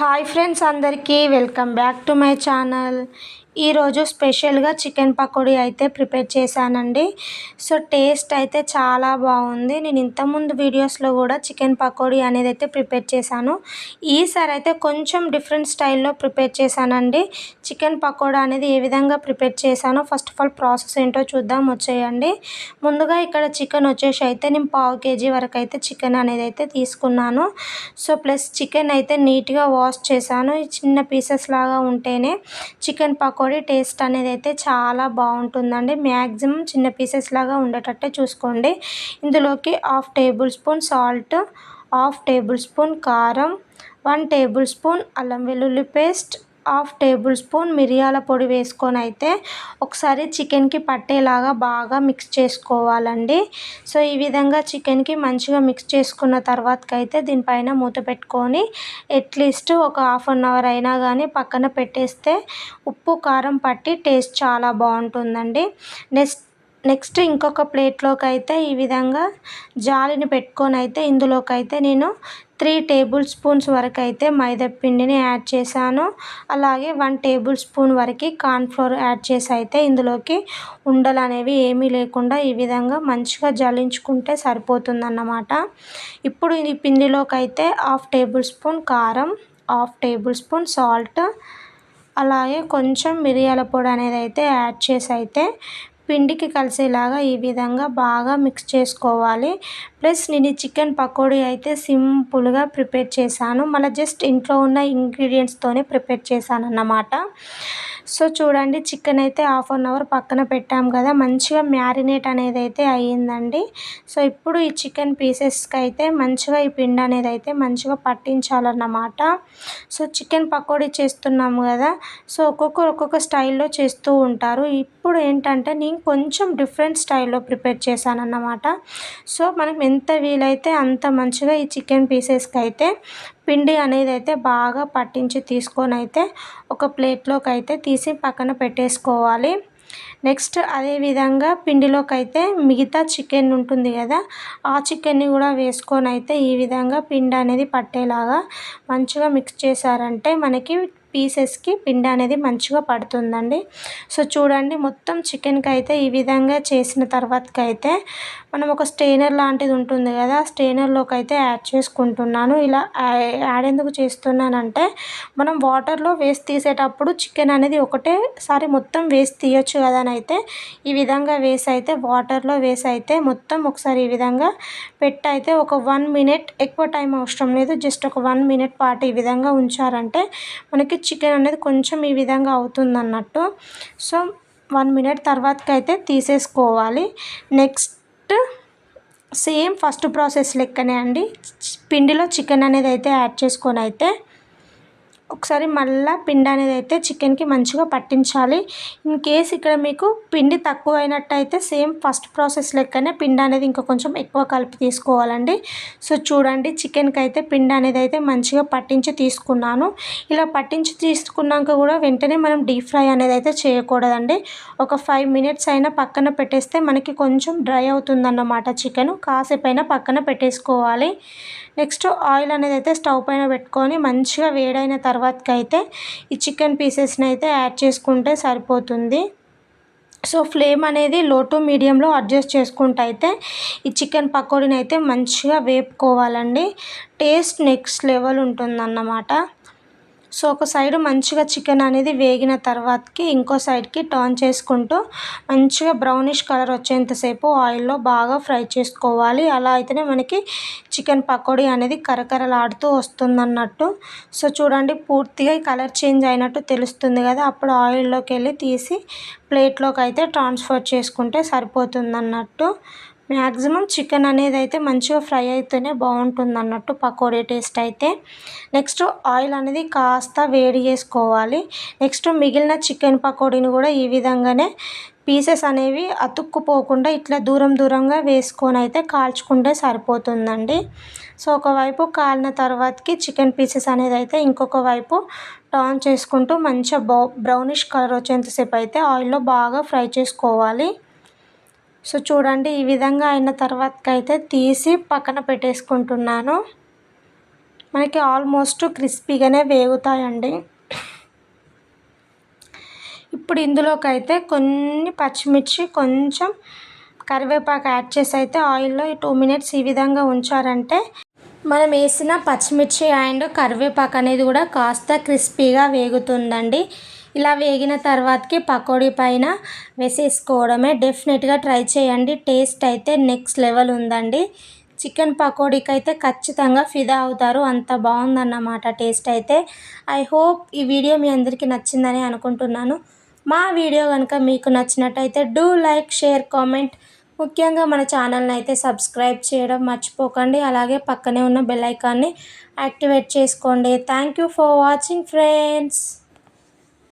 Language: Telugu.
హాయ్ ఫ్రెండ్స్ అందరికీ welcome back to my channel ఈరోజు స్పెషల్గా చికెన్ పకోడీ అయితే ప్రిపేర్ చేశానండి. సో టేస్ట్ అయితే చాలా బాగుంది. నేను ఇంతకుముందు వీడియోస్లో కూడా చికెన్ పకోడీ అనేది అయితే ప్రిపేర్ చేశాను. ఈసారి అయితే కొంచెం డిఫరెంట్ స్టైల్లో ప్రిపేర్ చేశానండి. చికెన్ పకోడా అనేది ఏ విధంగా ప్రిపేర్ చేశానో ఫస్ట్ ఆఫ్ ఆల్ ప్రాసెస్ ఏంటో చూద్దాం వచ్చేయండి. ముందుగా ఇక్కడ చికెన్ వచ్చేసి అయితే నేను పావు కేజీ వరకు అయితే చికెన్ అనేది అయితే తీసుకున్నాను. సో ప్లస్ చికెన్ అయితే నీట్గా వాష్ చేశాను. చిన్న పీసెస్ లాగా ఉంటేనే చికెన్ పకో పకోడీ టేస్ట్ అనేది అయితే చాలా బాగుంటుందండి. మ్యాక్సిమం చిన్న పీసెస్ లాగా ఉండేటట్టే చూసుకోండి. ఇందులోకి half tablespoon salt half tablespoon కారం వన్ టేబుల్ స్పూన్ అల్లం వెల్లుల్లి పేస్ట్ హాఫ్ టేబుల్ స్పూన్ మిరియాల పొడి వేసుకొని అయితే ఒకసారి చికెన్కి పట్టేలాగా బాగా మిక్స్ చేసుకోవాలండి. సో ఈ విధంగా చికెన్కి మంచిగా మిక్స్ చేసుకున్న తర్వాతకైతే దీనిపైన మూత పెట్టుకొని అట్లీస్ట్ ఒక హాఫ్ అన్ అవర్ అయినా కానీ పక్కన పెట్టేస్తే ఉప్పు కారం పట్టి టేస్ట్ చాలా బాగుంటుందండి. నెక్స్ట్ నెక్స్ట్ ఇంకొక ప్లేట్లోకి అయితే ఈ విధంగా జాలిని పెట్టుకొని అయితే ఇందులోకి అయితే నేను త్రీ టేబుల్ స్పూన్స్ వరకు అయితే మైదాపిండిని యాడ్ చేశాను. అలాగే వన్ టేబుల్ స్పూన్ వరకు కార్న్ఫ్లోర్ యాడ్ చేసి అయితే ఇందులోకి ఉండలు అనేవి ఏమీ లేకుండా ఈ విధంగా మంచిగా జల్లించుకుంటే సరిపోతుందన్నమాట. ఇప్పుడు ఈ పిండిలోకి అయితే హాఫ్ టేబుల్ స్పూన్ కారం హాఫ్ టేబుల్ స్పూన్ సాల్ట్ అలాగే కొంచెం మిరియాల పొడి అనేది అయితే యాడ్ చేసి అయితే పిండికి కలిసేలాగా ఈ విధంగా బాగా మిక్స్ చేసుకోవాలి. ప్లస్ నేను చికెన్ పకోడీ అయితే సింపుల్గా ప్రిపేర్ చేశాను. మళ్ళీ జస్ట్ ఇంట్లో ఉన్న ఇంగ్రీడియంట్స్తోనే ప్రిపేర్ చేశాను అన్నమాట సో చూడండి చికెన్ అయితే హాఫ్ అన్ అవర్ పక్కన పెట్టాం కదా. మంచిగా మ్యారినేట్ అనేది అయితే అయ్యిందండి. సో ఇప్పుడు ఈ చికెన్ పీసెస్కి అయితే మంచిగా ఈ పిండి అనేది అయితే మంచిగా పట్టించాలన్నమాట. సో చికెన్ పకోడీ చేస్తున్నాము కదా. సో ఒక్కొక్కరు ఒక్కొక్క స్టైల్లో చేస్తూ ఉంటారు. ఇప్పుడు ఏంటంటే నేను కొంచెం డిఫరెంట్ స్టైల్లో ప్రిపేర్ చేశాను అన్నమాట సో మనం ఎంత వీలైతే అంత మంచిగా ఈ చికెన్ పీసెస్కి అయితే పిండి అనేది అయితే బాగా పట్టించి తీసుకొని అయితే ఒక ప్లేట్లోకి అయితే తీసి పక్కన పెట్టేసుకోవాలి. నెక్స్ట్ అదేవిధంగా పిండిలోకి అయితే మిగతా చికెన్ ఉంటుంది కదా ఆ చికెన్ని కూడా వేసుకొని అయితే ఈ విధంగా పిండి అనేది పట్టేలాగా మంచిగా మిక్స్ చేశారంటే మనకి పీసెస్కి పిండి అనేది మంచిగా పడుతుందండి. సో చూడండి మొత్తం చికెన్కి అయితే ఈ విధంగా చేసిన తర్వాతకి అయితే మనం ఒక స్టెయినర్ లాంటిది ఉంటుంది కదా స్టెయినర్లోకి అయితే యాడ్ చేసుకుంటున్నాను. ఇలా యాడ్ ఎందుకు చేస్తున్నానంటే మనం వాటర్లో వేసి తీసేటప్పుడు చికెన్ అనేది ఒకటేసారి మొత్తం వేసి తీయొచ్చు కదా అని అయితే ఈ విధంగా వేసి అయితే వాటర్లో వేసి అయితే మొత్తం ఒకసారి ఈ విధంగా పెట్టి అయితే ఒక వన్ మినిట్ ఎక్కువ టైం అవసరం లేదు. జస్ట్ ఒక వన్ మినిట్ పాటు ఈ విధంగా ఉంచారంటే మనకి చికెన్ అనేది కొంచెం ఈ విధంగా అవుతుంది అన్నట్టు సో వన్ మినిట్ తర్వాతకైతే అయితే తీసేసుకోవాలి. నెక్స్ట్ సేమ్ ఫస్ట్ ప్రాసెస్ లెక్కనే అండి. పిండిలో చికెన్ అనేది అయితే యాడ్ చేసుకొని అయితే ఒకసారి మళ్ళీ పిండి అనేది అయితే చికెన్కి మంచిగా పట్టించాలి. ఇన్ కేస్ ఇక్కడ మీకు పిండి తక్కువ అయినట్టయితే సేమ్ ఫస్ట్ ప్రాసెస్ లెక్కనే పిండి అనేది ఇంకా కొంచెం ఎక్కువ కలిపి తీసుకోవాలండి. సో చూడండి చికెన్కి అయితే పిండి అనేది అయితే మంచిగా పట్టించి తీసుకున్నాను. ఇలా పట్టించి తీసుకున్నాక కూడా వెంటనే మనం డీప్ ఫ్రై అనేది అయితే చేయకూడదండి. ఒక ఫైవ్ మినిట్స్ అయినా పక్కన పెట్టేస్తే మనకి కొంచెం డ్రై అవుతుందన్నమాట చికెన్. కాసేపు అయినా పక్కన పెట్టేసుకోవాలి. నెక్స్ట్ ఆయిల్ అనేది అయితే స్టవ్ పైన పెట్టుకొని మంచిగా వేడైన తర్వాత అయితే ఈ చికెన్ పీసెస్ని అయితే యాడ్ చేసుకుంటే సరిపోతుంది. సో ఫ్లేమ్ అనేది లో టు మీడియంలో అడ్జస్ట్ చేసుకుంటూ అయితే ఈ చికెన్ పకోడీని అయితే మంచిగా వేపుకోవాలండి. టేస్ట్ నెక్స్ట్ లెవెల్ ఉంటుందన్నమాట. సో ఒక సైడ్ మంచిగా చికెన్ అనేది వేగిన తర్వాతకి ఇంకో సైడ్కి టర్న్ చేసుకుంటూ మంచిగా బ్రౌనిష్ కలర్ వచ్చేంతసేపు ఆయిల్లో బాగా ఫ్రై చేసుకోవాలి. అలా అయితేనే మనకి చికెన్ పకోడీ అనేది కరకరలాడుతూ వస్తుందన్నట్టు. సో చూడండి పూర్తిగా కలర్ చేంజ్ అయినట్టు తెలుస్తుంది కదా. అప్పుడు ఆయిల్లోకి వెళ్ళి తీసి ప్లేట్లోకి అయితే ట్రాన్స్ఫర్ చేసుకుంటే సరిపోతుంది అన్నట్టు మ్యాక్సిమం చికెన్ అనేది అయితే మంచిగా ఫ్రై అయితేనే బాగుంటుంది అన్నట్టు పకోడీ టేస్ట్ అయితే. నెక్స్ట్ ఆయిల్ అనేది కాస్త వేడి చేసుకోవాలి. నెక్స్ట్ మిగిలిన చికెన్ పకోడీని కూడా ఈ విధంగానే పీసెస్ అనేవి అతుక్కుపోకుండా ఇట్లా దూరం దూరంగా వేసుకొని అయితే కాల్చుకుంటే సరిపోతుందండి. సో ఒకవైపు కాలిన తర్వాతకి చికెన్ పీసెస్ అనేది అయితే ఇంకొక వైపు టర్న్ చేసుకుంటూ మంచిగా బౌ బ్రౌనిష్ కలర్ వచ్చేంతసేపు అయితే ఆయిల్లో బాగా ఫ్రై చేసుకోవాలి. సో చూడండి ఈ విధంగా అయిన తర్వాతకైతే తీసి పక్కన పెట్టేసుకుంటున్నాను. మనకి ఆల్మోస్ట్ క్రిస్పీగానే వేగుతాయండి. ఇప్పుడు ఇందులోకైతే కొన్ని పచ్చిమిర్చి కొంచెం కరివేపాకు యాడ్ చేసి అయితే ఆయిల్లో ఈ టూ మినిట్స్ ఈ విధంగా ఉంచారంటే మనం వేసిన పచ్చిమిర్చి అండ్ కరివేపాకు అనేది కూడా కాస్త క్రిస్పీగా వేగుతుందండి. ఇలా వేగిన తర్వాతకి పకోడీ పైన వేసేసుకోవడమే. డెఫినెట్గా ట్రై చేయండి. టేస్ట్ అయితే నెక్స్ట్ లెవెల్ ఉందండి. చికెన్ పకోడీకి అయితే ఖచ్చితంగా ఫిదా అవుతారు. అంత బాగుందన్నమాట టేస్ట్ అయితే. ఐ హోప్ ఈ వీడియో మీ అందరికీ నచ్చిందని అనుకుంటున్నాను. మా వీడియో కనుక మీకు నచ్చినట్టయితే డూ లైక్ షేర్ కామెంట్. ముఖ్యంగా మన ఛానల్ని అయితే సబ్స్క్రైబ్ చేయడం మర్చిపోకండి. అలాగే పక్కనే ఉన్న బెల్ ఐకాన్ని యాక్టివేట్ చేసుకోండి. Thank you for watching friends.